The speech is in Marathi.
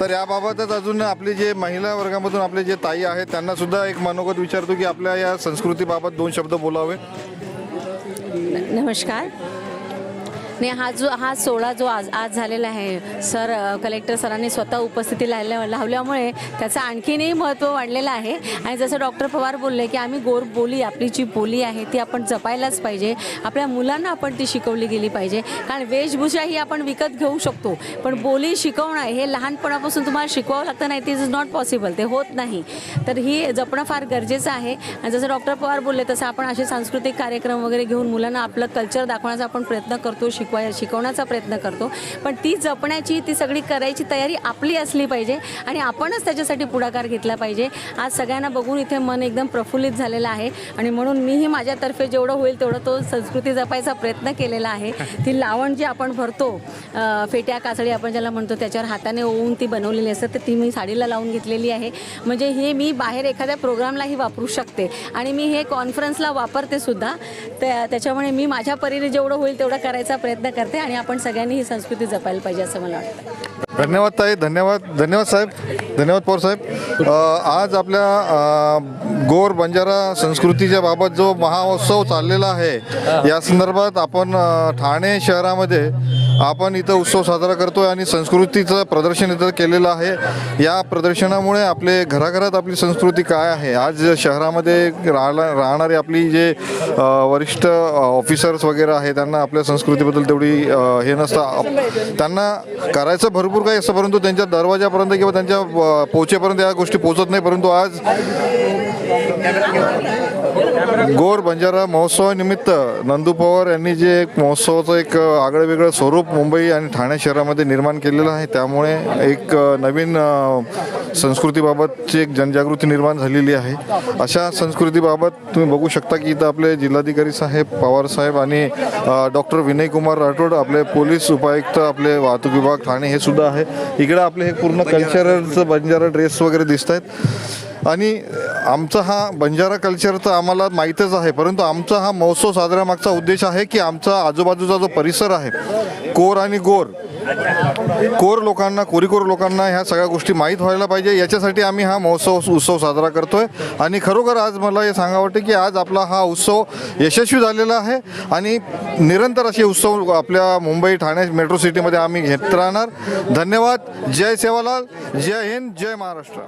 तर याबाबतच अजून आपले जे महिला वर्गामधून आपले जे ताई आहेत त्यांना सुद्धा एक मनोगत विचारतो की आपल्या या संस्कृतीबाबत दोन शब्द बोलावे. नमस्कार. नाही हा जो हा सोहळा जो आज आज झालेला आहे सर कलेक्टर सरांनी स्वतः उपस्थिती लावल्या लावल्यामुळे त्याचं आणखीनही महत्त्व वाढलेलं आहे. आणि जसं डॉक्टर पवार बोलले की आम्ही गोर बोली आपली जी बोली आहे ती आपण जपायलाच पाहिजे. आपल्या मुलांना आपण ती शिकवली गेली पाहिजे. कारण वेशभूषा ही आपण विकत घेऊ शकतो. पण बोली शिकवणं हे लहानपणापासून तुम्हाला शिकवावं लागतं नाही ते इज नॉट पॉसिबल ते होत नाही. तर ही जपणं फार गरजेचं आहे. आणि जसं डॉक्टर पवार बोलले तसं आपण असे सांस्कृतिक कार्यक्रम वगैरे घेऊन मुलांना आपलं कल्चर दाखवण्याचा आपण प्रयत्न करतो शिक शिकवा शिकवण्याचा प्रयत्न करतो. पण ती जपण्याची ती सगळी करायची तयारी आपली असली पाहिजे आणि आपणच त्याच्यासाठी पुढाकार घेतला पाहिजे. आज सगळ्यांना बघून इथे मन एकदम प्रफुल्लित झालेलं आहे आणि म्हणून मीही माझ्यातर्फे जेवढं होईल तेवढं तो संस्कृती जपायचा प्रयत्न केलेला आहे. ती लावण जी आपण भरतो फेट्या कासळी आपण ज्याला म्हणतो त्याच्यावर हाताने ओवून ती बनवलेली असते तर ती मी साडीला लावून घेतलेली आहे. म्हणजे हे मी बाहेर एखाद्या प्रोग्रामलाही वापरू शकते आणि मी हे कॉन्फरन्सला वापरते सुद्धा. त्या त्याच्यामुळे मी माझ्या परीने जेवढं होईल तेवढं करायचा प्रयत्न करते आणि आपण सगळ्यांनी ही संस्कृती जपायला पाहिजे असं मला वाटतं. धन्यवाद ताई धन्यवाद धन्यवाद साहेब धन्यवाद पवार साहेब. आज आपल्या गोर बंजारा संस्कृतीच्या बाबत जो महाउत्सव चाललेला आहे या संदर्भात आपण ठाणे शहरामध्ये आपण इथं उत्सव साजरा करतो आहे आणि संस्कृतीचं प्रदर्शन इथं केलेलं आहे. या प्रदर्शनामुळे आपले घराघरात आपली संस्कृती काय आहे? आज शहरामध्ये राहला राहणारी आपली जे वरिष्ठ ऑफिसर्स वगैरे आहे त्यांना आपल्या संस्कृतीबद्दल तेवढी हे नसतं. त्यांना करायचं भरपूर काही असतं परंतु त्यांच्या दरवाजापर्यंत किंवा त्यांच्या पोचेपर्यंत या गोष्टी पोचत नाही. परंतु आज गोर बंजारा महोत्सवानिमित्त नंदू पवार यांनी जे एक महोत्सवाचं एक आगळं वेगळं स्वरूप मुंबई आणि ठाणे शहरामध्ये निर्माण केलेलं आहे. त्यामुळे एक नवीन संस्कृतीबाबतची एक जनजागृती निर्माण झालेली आहे. अशा संस्कृतीबाबत तुम्ही बघू शकता की इथं आपले जिल्हाधिकारी साहेब पवार साहेब आणि डॉक्टर विनय कुमार राठोड आपले पोलीस उपायुक्त आपले वाहतूक विभाग ठाणे हे सुद्धा आहे. इकडे आपले हे पूर्ण कल्चरचं बंजारा ड्रेस वगैरे दिसत आहेत आणि आमचा हा बंजारा कल्चर तर आम्हाला माहीतच आहे परंतु आमचा हा महोत्सव साजरा मागचा उद्देश आहे की आमचा आजूबाजूचा जो परिसर आहे कोर आणि गोर कोर लोकांना कोरीकोर लोकांना ह्या सगळ्या गोष्टी माहीत व्हायला पाहिजे याच्यासाठी आम्ही हा महोत्सव उत्सव साजरा करतोय. आणि खरोखर आज मला हे सांगा वाटतं की आज आपला हा उत्सव यशस्वी झालेला आहे आणि निरंतर असे उत्सव आपल्या मुंबई ठाणे मेट्रो सिटीमध्ये आम्ही घेत राहणार. धन्यवाद. जय सेवालाल. जय हिंद. जय महाराष्ट्र.